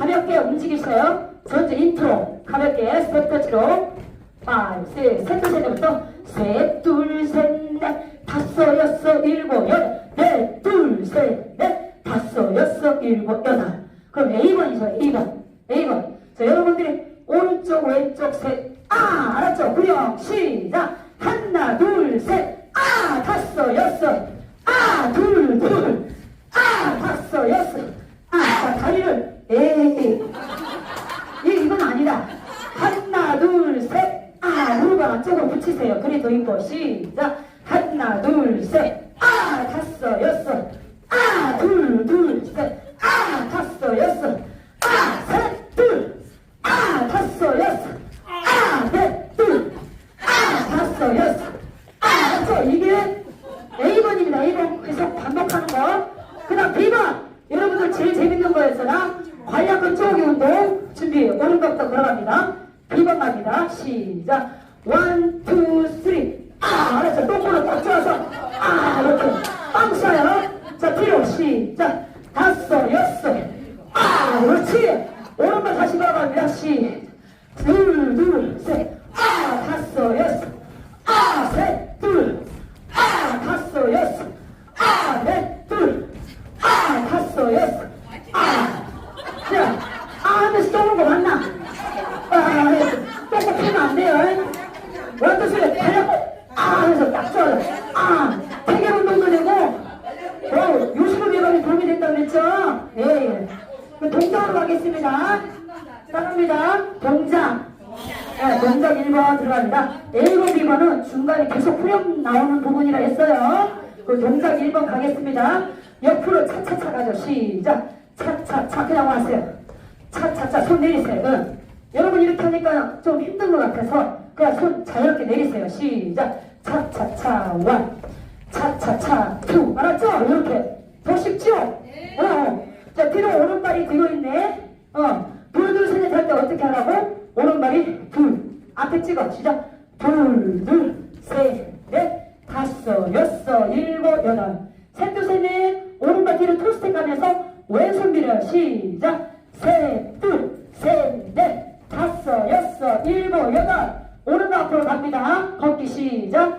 가볍게 움직이세요. 전체 인트로 가볍게 스텝 터치로 5, 6, 셋, 둘, 셋부터 셋, 둘, 셋, 넷, 다섯, 여섯, 일곱, 여덟, 넷, 둘, 셋, 넷, 다섯, 여섯, 일곱, 여덟. 그럼 A번이죠, A번. A번. 자, 여러분들이 오른쪽, 왼쪽, 셋, 아! 알았죠? 구령, 시작! 하나, 둘, 셋, 아! 다섯, 여섯, 아! 둘, 둘, 도입부 시작. 하나 둘셋아 다섯 여섯 아 둘 둘셋아 다섯 여섯 아셋둘아 다섯 여섯 아넷둘아 다섯 여섯 아 그렇죠 이게 A번입니다 A번 계속 반복하는 거그 다음 B번. 여러분들 제일 재밌는 거였잖아 관략근 쪼기 운동 준비 오른쪽부터 걸어갑니다. B번 갑니다. 시작. 1, 2, 3 잘했어. 똥볼로 딱 쳐서 아 이렇게 빵 써요. 자 뒤로 시작. 다섯 여섯. 아 그렇지. 오른발 다시 돌아갑니다. 시둘둘 셋. 아 다섯 여섯. 아셋둘 아 다섯 여섯. 아넷둘아 아, 다섯 여섯. 아 그냥 아 하면서 떠는 거 맞나? 아 네. 똥볼 피면 안 돼요. 완전 소리 대략 동작으로 가겠습니다. 따릅니다. 동작. 네, 동작 1번 들어갑니다. A번, B번은 중간에 계속 후렴 나오는 부분이라 했어요. 그 동작 1번 가겠습니다. 옆으로 차차차 가죠. 시작. 차차차 그냥 와세요. 차차차 손 내리세요. 응. 여러분 이렇게 하니까 좀 힘든 것 같아서 그냥 손 자유롭게 내리세요. 시작. 차차차 원. 차차차 투. 알았죠? 이렇게. 더 쉽죠? 어, 어. 자, 뒤로 오른발이 뒤로 있네. 어. 둘, 둘, 셋, 넷 할때 어떻게 하라고? 오른발이 둘. 앞에 찍어. 시작. 둘, 둘, 셋, 넷, 다섯, 여섯, 일곱, 여덟. 셋, 둘, 셋, 넷. 오른발 뒤로 투스텝 가면서 왼손 밀어요. 시작. 셋, 둘, 셋, 넷, 다섯, 여섯, 일곱, 여덟. 오른발 앞으로 갑니다. 걷기 시작.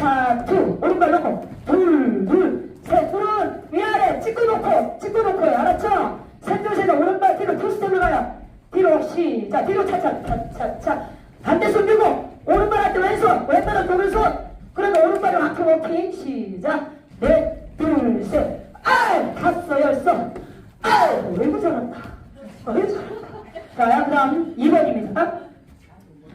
차차차, 투. 오른발 놓고. 둘, 둘, 셋, 둘은 위아래 찍고 놓고, 찍고 놓고요. 알았죠? 셋, 둘, 셋, 오른발 뒤로 투 스텝을 가요. 뒤로, 시작. 뒤로 차차, 차차차. 반대 손 들고, 오른발 할 때 왼손, 왼발은 오른손. 그러면 오른발을 앞으로 워킹. 시작. 넷, 둘, 셋. 아이, 다섯, 여섯. 아이, 왜 잘한다. 어, 왜 잘한다. 자, 그 다음 2번입니다.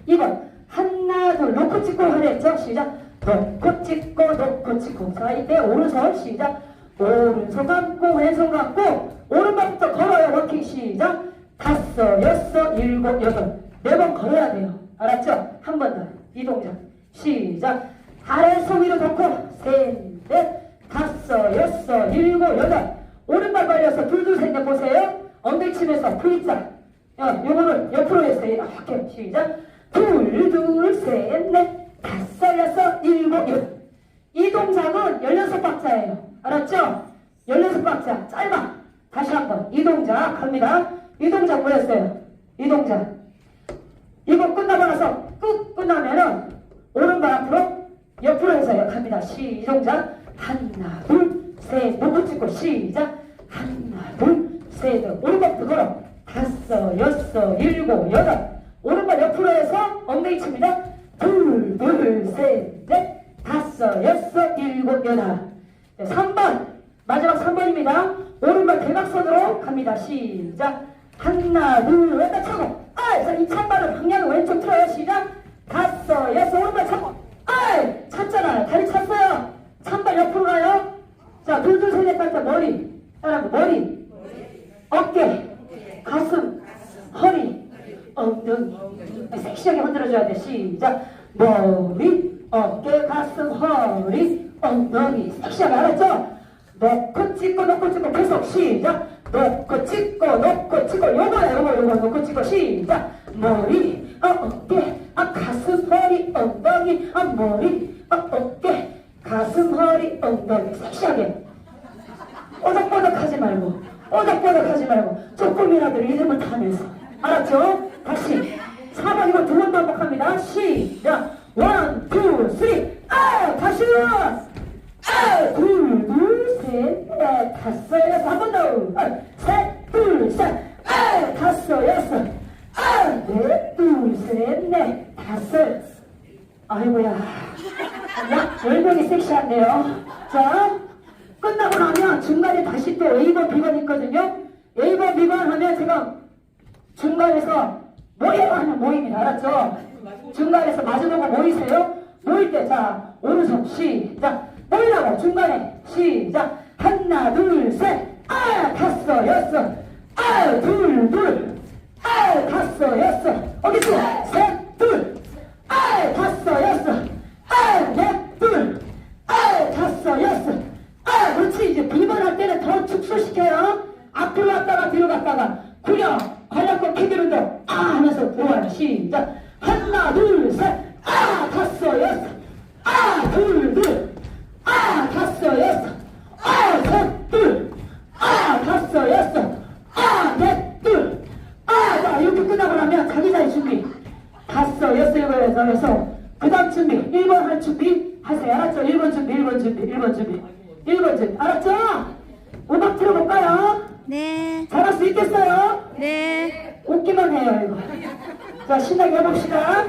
2번. 하나, 둘, 놓고 찍고 하랬죠? 시작. 놓고 찍고, 놓고 찍고. 자, 이때 오른손 시작. 오른손 감고, 왼손 감고, 오른발부터 걸어요. 워킹 시작. 다섯, 여섯, 일곱, 여덟. 네 번 걸어야 돼요. 알았죠? 한 번 더. 이 동작. 시작. 아래손 위로 놓고, 셋, 넷, 다섯, 여섯, 일곱, 여덟. 오른발 벌려서 둘, 둘, 셋, 넷 보세요. 엉덩이 치면서 V자. 야, 요거를 옆으로 했어요. 이렇게 시작. 둘, 둘, 셋, 넷, 일곱, 여덟. 이 동작은 16박자예요. 알았죠? 16박자. 짧아. 다시 한 번. 이 동작 갑니다. 이 동작 뭐였어요? 이 동작. 이거 끝나고 나서 끝 끝나면은 오른발 앞으로 옆으로 해서 갑니다. 시, 이 동작. 하나, 둘, 셋, 놓고 찍고 시작. 하나, 둘, 셋, 오른발부터 걸어. 다섯, 여섯, 일곱, 여덟. 네, 3번. 마지막 3번입니다. 오른발 대각선으로 갑니다. 시작. 하나, 둘, 왼발 차고. 아, 자, 이 찬발은 방향을 왼쪽 틀어요. 시작. 다섯, 여섯, 오른발 차고. 아, 찼잖아요. 다리 찼어요. 찬발 옆으로 가요. 자, 둘, 둘, 셋, 넷, 팔, 때 머리. 따라하고 머리. 어깨. 가슴. 허리. 엉덩이. 섹시하게 흔들어줘야 돼. 시작. 머리, 어깨, 가슴, 허리, 엉덩이. 섹시하게 알았죠? 놓고 찍고 놓고 찍고 계속 시작. 놓고 찍고 놓고 찍고 요거야 요거 요거 놓고 찍고 시작. 머리, 어, 어깨, 아, 가슴, 허리, 엉덩이, 아, 머리, 어, 어깨, 가슴, 허리, 엉덩이. 섹시하게. 꼬덕꼬덕 하지 말고, 꼬덕꼬덕 하지 말고, 조금이라도 리듬을 타면서. 알았죠? 다시. 4번 이거 두 번 반복합니다. 시작. 여섯. 아! 넷, 둘, 셋, 넷, 다섯. 아이고야. 야, 열명이 섹시한데요. 자, 끝나고 나면 중간에 다시 또 A번, B번 있거든요. A번, B번 하면 제가 중간에서 모여 하면 모입니다. 알았죠? 중간에서 마주보고 모이세요. 모일 때, 자, 오른손 시작. 모이라고 중간에 시작. 하나, 둘, 셋. 축소시켜요. 앞으로 갔다가 뒤로 갔다가 구려 관략권 피기운동 아 하면서 들어와요. 시작. 하나, 둘, 셋. 아, 다섯, 여섯. 아, 둘, 둘. 아, 다섯, 여섯. 아, 셋, 둘. 아, 다섯, 여섯. 아, 넷, 둘. 아, 자, 이렇게 끝나고 나면 자기 자리 준비. 다섯, 여섯, 여덟, 여섯. 그 다음 준비. 1번 할 준비 하세요. 알았죠? 1번 준비, 1번 준비, 1번 준비. 1번 준비. 알았죠? 음악 틀어볼까요? 네, 잘할 수 있겠어요? 네. 웃기만 해요, 이거. 자, 신나게 해봅시다.